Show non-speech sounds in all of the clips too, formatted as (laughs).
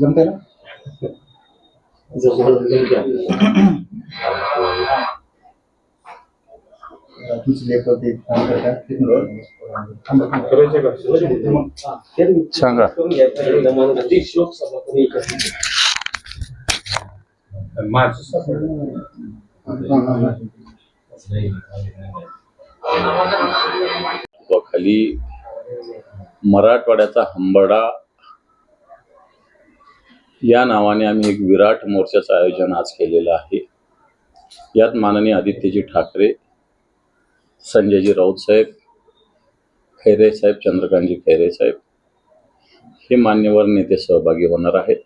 जमते ना. सांगा. खाली मराठवाड्याचा हंबडा या नावाने आम्ही एक विराट मोर्चाचं आयोजन आज केलेलं आहे. यात माननीय आदित्यजी ठाकरे संजयजी राऊत साहेब खैरे साहेब चंद्रकांतजी खैरे साहेब हे मान्यवर नेते सहभागी होणार आहेत.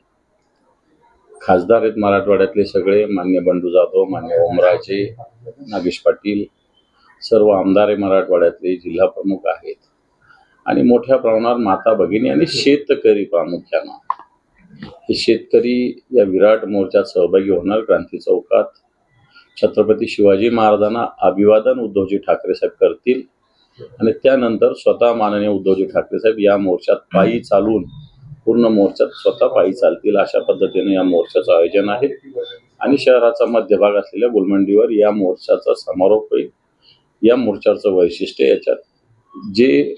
खासदार आहेत मराठवाड्यातले सगळे मान्य बंडू जाधव मान्य ओमराजे नागेश पाटील सर्व आमदार आहे मराठवाड्यातले जिल्हा प्रमुख आहेत. आणि मोठ्या प्रमाणावर माता भगिनी आणि शेतकरी प्रामुख्यानं. हे शेतकरी या विराट मोर्चात सहभागी होणार क्रांती चौकात? छत्रपती शिवाजी महाराजांना अभिवादन उद्धवजी ठाकरे साहेब करतील? आणि त्यानंतर स्वतः माननीय उद्धवजी ठाकरे साहेब या मोर्चात पायी चालून पूर्ण मोर्चात स्वतः पायी चालतील अशा पद्धतीने या मोर्चाचं आयोजन आहे. आणि शहराचा मध्यभाग असलेल्या गुलमंडीवर या मोर्चाचा समारोप होईल. या मोर्चाचं वैशिष्ट्य याच्यात जे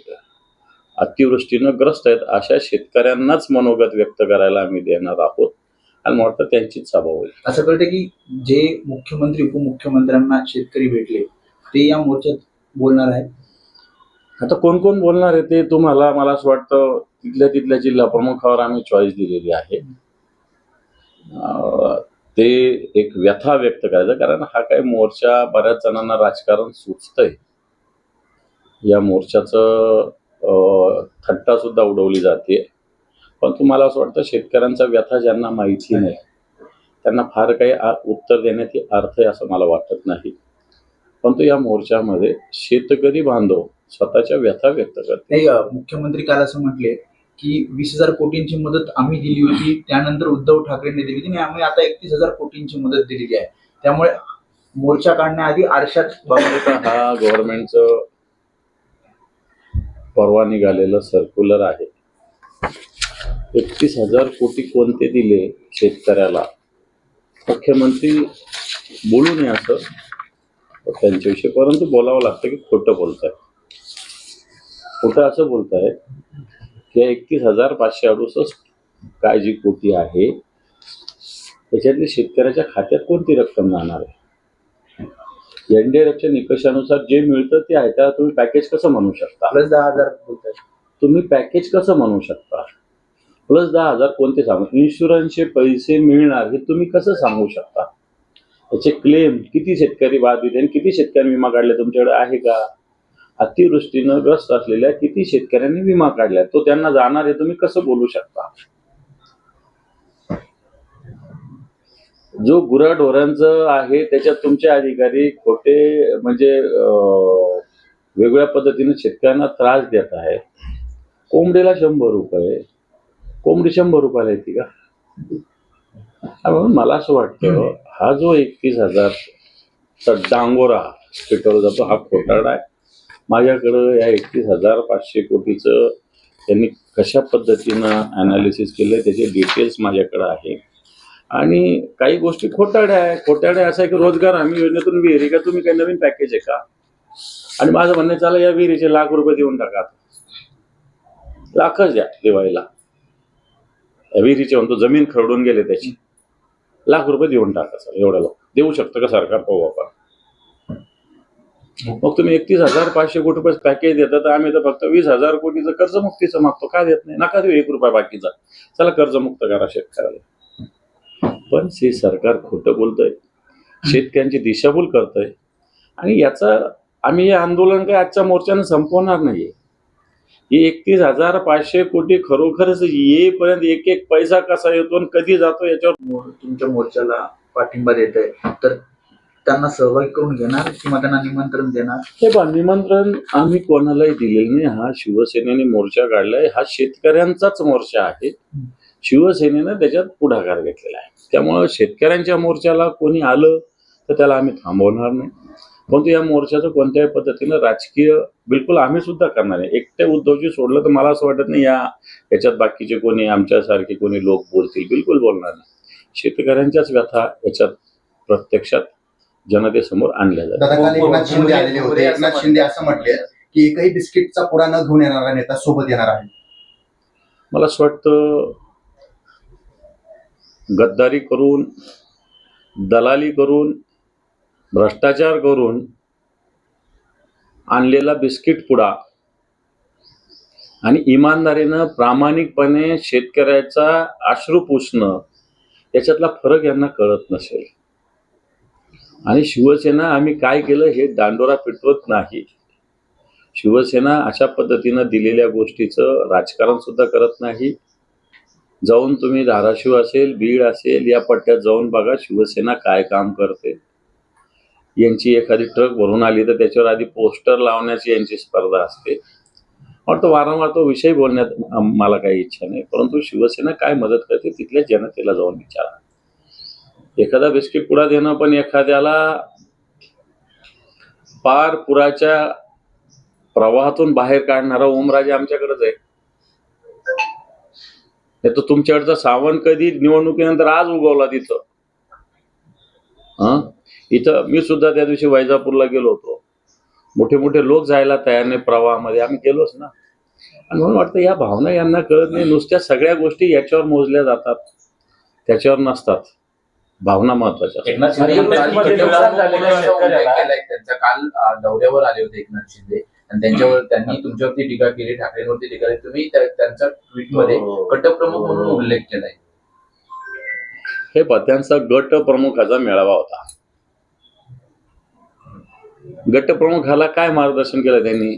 अतिवृष्टीनं ग्रस्त आहेत अशा शेतकऱ्यांनाच मनोगत व्यक्त करायला आम्ही देणार आहोत. आणि मला वाटतं त्यांचीच सभा होईल. असं कळतं की जे मुख्यमंत्री उपमुख्यमंत्र्यांना शेतकरी भेटले ते या मोर्चात बोलणार आहे आता कोण कोण बोलणार आहे ते तुम्हाला मला असं वाटतं तिथल्या तिथल्या जिल्हा प्रमुखावर आम्ही चॉईस दिलेली आहे. ते एक व्यथा व्यक्त करायचं कारण हा काही मोर्चा बऱ्याच जणांना राजकारण सुचतंय. या मोर्चाचं अं, थट्टा सुद्धा उडवली जाते. पण तुम्हाला असं वाटतं शेतकऱ्यांचा व्यथा ज्यांना माहिती नाही. त्यांना फार काही उत्तर देण्यात अर्थ आहे असं मला वाटत नाही. परंतु या मोर्चामध्ये शेतकरी बांधव स्वतःच्या व्यथा व्यक्त करते मुख्यमंत्री काल असं म्हटले की वीस हजार कोटींची मदत आम्ही दिली होती त्यानंतर उद्धव ठाकरेंनी दिली होती आणि आम्ही आता एकतीस हजार कोटींची मदत दिलेली आहे. त्यामुळे मोर्चा काढण्याआधी आरशात (laughs) हा गव्हर्नमेंटचं परवा निघालेलं सर्क्युलर आहे. एकतीस हजार कोटी कोणते दिले शेतकऱ्याला? मुख्यमंत्री बोलू नये असं त्यांच्याविषयी परंतु बोलावं लागतं की खोटं बोलताय. खोटं असं बोलताय की एकतीस हजार पाचशे अडुसष्ट काय जी कोटी आहे त्याच्यातली शेतकऱ्याच्या खात्यात कोणती रक्कम जाणार आहे? एनडीआरएफच्या निकषानुसार जे मिळतं ते आहे. त्याला तुम्ही पॅकेज कसं म्हणू शकता? प्लस दहा हजार तुम्ही पॅकेज कसं म्हणू शकता? प्लस दहा हजार कोणते सांगू? इन्शुरन्सचे पैसे मिळणार हे तुम्ही कसं सांगू शकता? त्याचे क्लेम किती शेतकरी बाधित आणि किती शेतकऱ्यांनी विमा काढले? तुमच्याकडे आहे का? अतिवृष्टीनं ग्रस्त असलेल्या किती शेतकऱ्यांनी विमा काढलाय तो त्यांना जाणार हे तुम्ही कसं बोलू शकता? जो गुराढोरांचं आहे त्याच्यात तुमचे अधिकारी खोटे म्हणजे वेगळ्या पद्धतीने शेतकऱ्यांना त्रास देत आहे कोंबडीला शंभर रुपये. कोंबडी शंभर रुपयाला येते का? म्हणून मला असं वाटतं हा जो एकतीस हजारचा डांगोरा पेटवला जातो हा खोटाडा आहे. माझ्याकडं या एकतीस हजार पाचशे कोटीचं त्यांनी कशा पद्धतीनं अनालिसिस केलं त्याचे डिटेल्स माझ्याकडं आहे. आणि काही गोष्टी खोटाड्या आहे खोटाड्या असं आहे की रोजगार हमी योजनेतून विहीर आहे का? तुम्ही काही नवीन पॅकेज आहे का? आणि माझं म्हणणं चाललं या विहिरीचे लाख रुपये देऊन टाका लाखच द्या दिवाळीला. या विहिरीचे म्हणतो जमीन खरडून गेले त्याची. लाख रुपये देऊन टाका सर एवढ्याला लोक. देऊ शकतं का सरकार? पाहू आपण. मग तुम्ही एकतीस हजार पाचशे कोटी रुपये पॅकेज देता तर आम्ही तर फक्त वीस हजार कोटीचं कर्जमुक्तीचं मागतो. का देत नाही? नका देऊ एक रुपया बाकीचा. चला कर्जमुक्त करा शेतकऱ्याला. पण हे सरकार खोटं बोलतंय. शेतकऱ्यांची दिशाभूल करतंय. आणि याचा आम्ही हे आंदोलन काही आजच्या मोर्चानं संपवणार नाहीये. ही एकतीस हजार पाचशे कोटी खरोखरच येईपर्यंत एक एक पैसा कसा येतो आणि कधी जातो याच्यावर तुमच्या मोर्चाला पाठिंबा देत आहे तर त्यांना सहभागी करून घेणार किंवा त्यांना निमंत्रण देणार? हे बा निमंत्रण आम्ही कोणालाही दिलेलं नाही. हा शिवसेनेने मोर्चा काढलाय. हा शेतकऱ्यांचाच मोर्चा आहे. शिवसेनेनं त्याच्यात पुढाकार घेतलेला आहे. त्यामुळं शेतकऱ्यांच्या मोर्चाला कोणी आलं तर त्याला आम्ही थांबवणार नाही. परंतु या मोर्चाचं कोणत्याही पद्धतीनं राजकीय बिलकुल आम्ही सुद्धा करणार आहे एकटे उद्धवजी सोडलं तर मला असं वाटत नाही या याच्यात बाकीचे कोणी आमच्यासारखे कोणी लोक बोलतील. बिलकुल बोलणार नाही. शेतकऱ्यांच्याच व्यथा याच्यात प्रत्यक्षात जनतेसमोर आणल्या जातात. हो, एकनाथ हो, शिंदे आलेले होते. असं एकनाथ म्हणतात. शिंदे असं म्हटले की एकही बिस्किटचा पुडा न घेऊन येणारा नेता सोबत येणार आहे. मला असं वाटतं गद्दारी करून दलाली करून भ्रष्टाचार करून आणलेला बिस्किट पुडा आणि इमानदारीनं प्रामाणिकपणे शेतकऱ्याचा आश्रू पुसणं याच्यातला फरक यांना कळत नसेल. आणि शिवसेना आम्ही काय केलं हे दांडोरा पिटवत नाही. शिवसेना अशा पद्धतीनं दिलेल्या गोष्टीचं राजकारण सुद्धा करत नाही. जाऊन तुम्ही धाराशिव असेल बीड असेल या पट्ट्यात जाऊन बघा शिवसेना काय काम करते. यांची एखादी ट्रक भरून आली तर त्याच्यावर आधी पोस्टर लावण्याची यांची स्पर्धा असते. वाटतं वारंवार तो विषय बोलण्यात मला काही इच्छा नाही. परंतु शिवसेना काय मदत करते तिथल्या जनतेला जाऊन विचारा. एखादा बिस्किट पुडा देणं पण एखाद्याला पार पुराच्या प्रवाहातून बाहेर काढणारा ओमराजे आमच्याकडेच आहे. तर तुमच्याकडचा सावण कधी निवडणुकीनंतर आज उगवला तिथं? हं? इथं मी सुद्धा त्या दिवशी वैजापूरला गेलो होतो. मोठे मोठे लोक जायला तयार नाही प्रवाहामध्ये. आम्ही गेलोच ना. आणि म्हणून वाटतं या भावना यांना कळत नाही. नुसत्या सगळ्या गोष्टी याच्यावर मोजल्या जातात. त्याच्यावर नसतात. भावना महत्त्वाच्या. एकनाथ शिंदे काल दौऱ्यावर आले होते एकनाथ शिंदे. आणि त्यांच्यावर त्यांनी तुमच्यावरती टीका केली ठाकरेंवरती टीका केली तुम्ही त्या- त्यांचा ट्विटमध्ये हो. गटप्रमुख म्हणून उल्लेख केलाय. हे पत्यांचा गट प्रमुखाचा मेळावा होता. गट प्रमुखाला काय मार्गदर्शन केलं त्यांनी?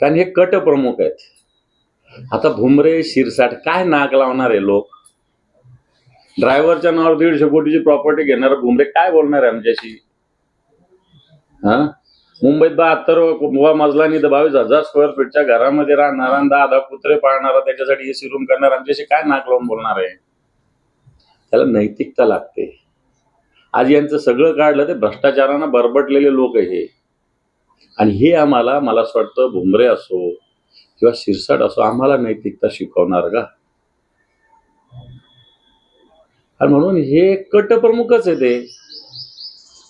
कारण हे गट प्रमुख आहेत. आता भुमरे शिरसाट काय नाक लावणार आहे लोक? ड्रायव्हरच्या नावावर दीडशे कोटीची प्रॉपर्टी घेणार भुमरे काय बोलणार आहे आमच्याशी? हा? मुंबईत बहात्तर वा मजला नाही तर बावीस हजार स्क्वेअर फीटच्या घरामध्ये राहणारा दादा कुत्रे पाळणारा त्याच्यासाठी एसी रूम करणार आमच्याशी काय नाक लावून बोलणार आहे? त्याला नैतिकता लागते. आज यांचं सगळं काढलं ते भ्रष्टाचारानं बरबटलेले लोक आहे हे. आणि हे आम्हाला मला असं वाटतं भुमरे असो किंवा शिरसाट असो आम्हाला नैतिकता शिकवणार का? आणि म्हणून हे कट प्रमुखच आहे ते.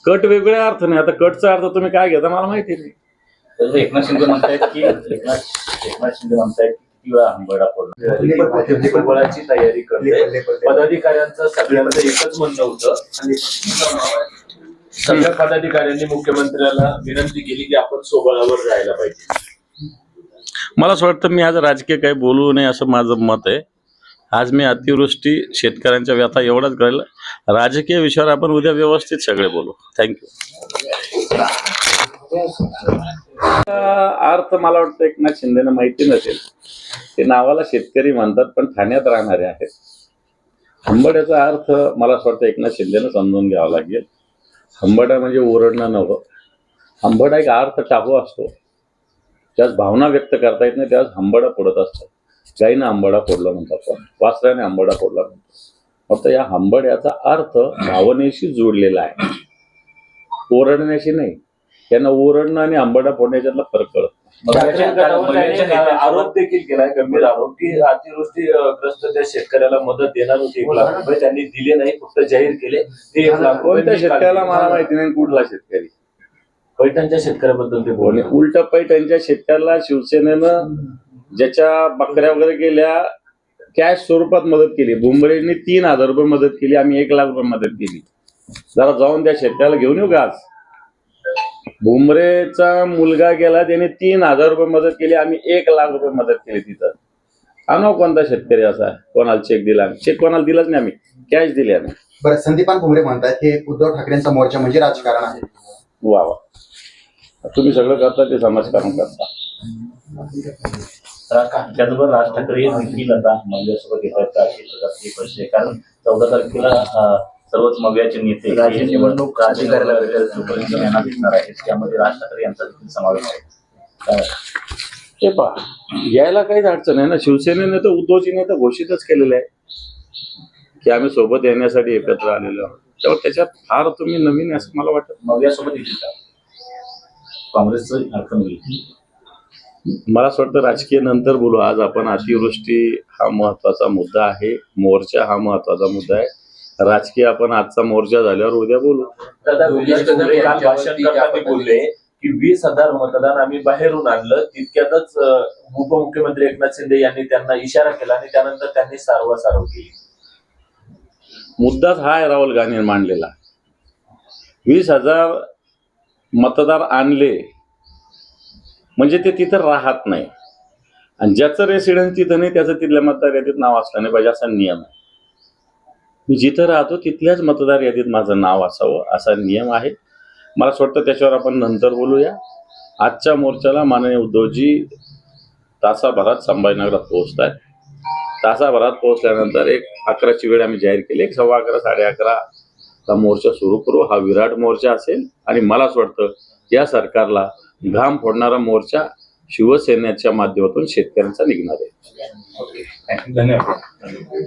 कट वेगळ्या अर्थ नाही आता कटचा अर्थ तुम्ही काय घेता मला माहिती नाही तर एकनाथ शिंदे म्हणतायत की एकनाथ एकनाथ शिंदे म्हणतायत की किती वेळा हंबरडा फोडला तयारी करते. पदाधिकाऱ्यांचं सगळ्यांचं एकच म्हणणं होतं. सगळ्या पदाधिकाऱ्यांनी मुख्यमंत्र्याला विनंती केली की आपण सोबळावर जायला पाहिजे. मला असं वाटतं मी आज राजकीय काही बोलू नये असं माझं मत आहे. आज मी अतिवृष्टी शेतकऱ्यांच्या व्यथा एवढाच कळलं. राजकीय विषयावर आपण उद्या व्यवस्थित सगळे बोलू. थँक्यू अर्थ मला वाटतं एकनाथ शिंदेना माहिती नसेल. ते नावाला शेतकरी म्हणतात पण ठाण्यात राहणारे आहेत. हंबड्याचा अर्थ मला असं वाटतं एकनाथ शिंदेनं समजून घ्यावा लागेल. हंबडा म्हणजे ओरडणं नव्हतं. हंबडा एक अर्थ टाकू असतो. ज्याच भावना व्यक्त करता येत नाही त्यास हंबडा पडत असतात. गाईनं आंबडा फोडला म्हणतात आपण वासराने आंबडा फोडला म्हणतो. फक्त या हंबड्याचा अर्थ भावनेशी जोडलेला आहे. ओरडण्याशी नाही. त्यांना ओरडणं आणि आंबडा फोडण्याच्यातला फरक कळत आरोप देखील केलाय गंभीर आरोप. की अतिवृष्टी ग्रस्त त्या शेतकऱ्याला मदत देणार होते एक लाख रुपये. त्यांनी दिले नाही फक्त जाहीर केले. ते एक लाख रुपये कोणत्या शेतकऱ्याला. मला माहिती नाही कुठला शेतकरी. पैठणच्या शेतकऱ्याबद्दल ते बोलले. उलट पैठणच्या शेतकऱ्याला शिवसेनेनं ज्याच्या बकऱ्या वगैरे गेल्या कॅश स्वरूपात मदत केली. बुमरेने तीन हजार रुपये मदत केली आम्ही एक लाख रुपये मदत केली. जरा जाऊन त्या शेतकऱ्याला घेऊन येऊ का आज? बुमरेचा मुलगा गेला त्याने तीन हजार रुपये मदत केली आम्ही एक लाख रुपये मदत केली तिथं. आणो कोणता शेतकरी असा कोणाला चेक दिला चेक कोणाला दिलाच नाही आम्ही. कॅश दिली आम्ही. बरं संदीपान भुमरे म्हणतात हे उद्धव ठाकरेंचा मोर्चा म्हणजे राजकारण आहे. वा वा. तुम्ही सगळं करता ते समाजकारण करता. त्याचबरोबर राज ठाकरे देखील आता मव्यासोबत येत आहेत चारशे पचासशे पैसे. कारण चौदा तारखेला सर्वच मव्याचे नेते राज्य निवडणूक अधिकाऱ्याला भेटायला जोपर्यंत यांना दिसणार आहेत त्यामध्ये राज ठाकरे यांचा देखील समावेश आहे. हे पहा यायला काहीच अडचण आहे ना. शिवसेनेने तर उद्धवजीने तर घोषितच केलेलं आहे की आम्ही सोबत येण्यासाठी एकत्र आलेलो आहोत. त्यामुळे त्याच्यात फार तुम्ही नवीन आहे असं मला वाटत मव्यासोबत येतील का? काँग्रेसचं आरक्षण होईल. मला असं वाटतं राजकीय नंतर बोलू. आज आपण अतिवृष्टी हा महत्त्वाचा मुद्दा आहे. मोर्चा हा महत्त्वाचा मुद्दा आहे. राजकीय आपण आजचा मोर्चा झाल्यावर उद्या बोलू. बोलले की वीस हजार मतदान आम्ही बाहेरून आणलं तितक्यातच उपमुख्यमंत्री एकनाथ शिंदे यांनी त्यांना इशारा केला आणि त्यानंतर त्यांनी सारवासारव केली. मुद्दाच हा आहे राहुल गांधी मांडलेला. वीस हजार मतदार आणले म्हणजे ते तिथं राहत नाही. आणि ज्याचं रेसिडेन्स तिथं नाही त्याचं तिथल्या मतदार यादीत नाव असलं नाही पाहिजे असा नियम आहे. मी जिथं राहतो तिथल्याच मतदार यादीत माझं नाव असावं असा नियम आहे. मला असं वाटतं त्याच्यावर आपण नंतर बोलूया. आजच्या मोर्चाला माननीय उद्धवजी तासाभरात संभाजीनगरात पोहोचत आहेत तासाभरात पोहोचल्यानंतर एक अकराची वेळ आम्ही जाहीर केली. एक सव्वा अकरा साडे अकराचा मोर्चा सुरू करू. हा विराट मोर्चा असेल. आणि मला असं वाटतं या सरकारला घाम फोडणारा मोर्चा शिवसेनेच्या माध्यमातून शेतकऱ्यांचा निघणार आहे. धन्यवाद.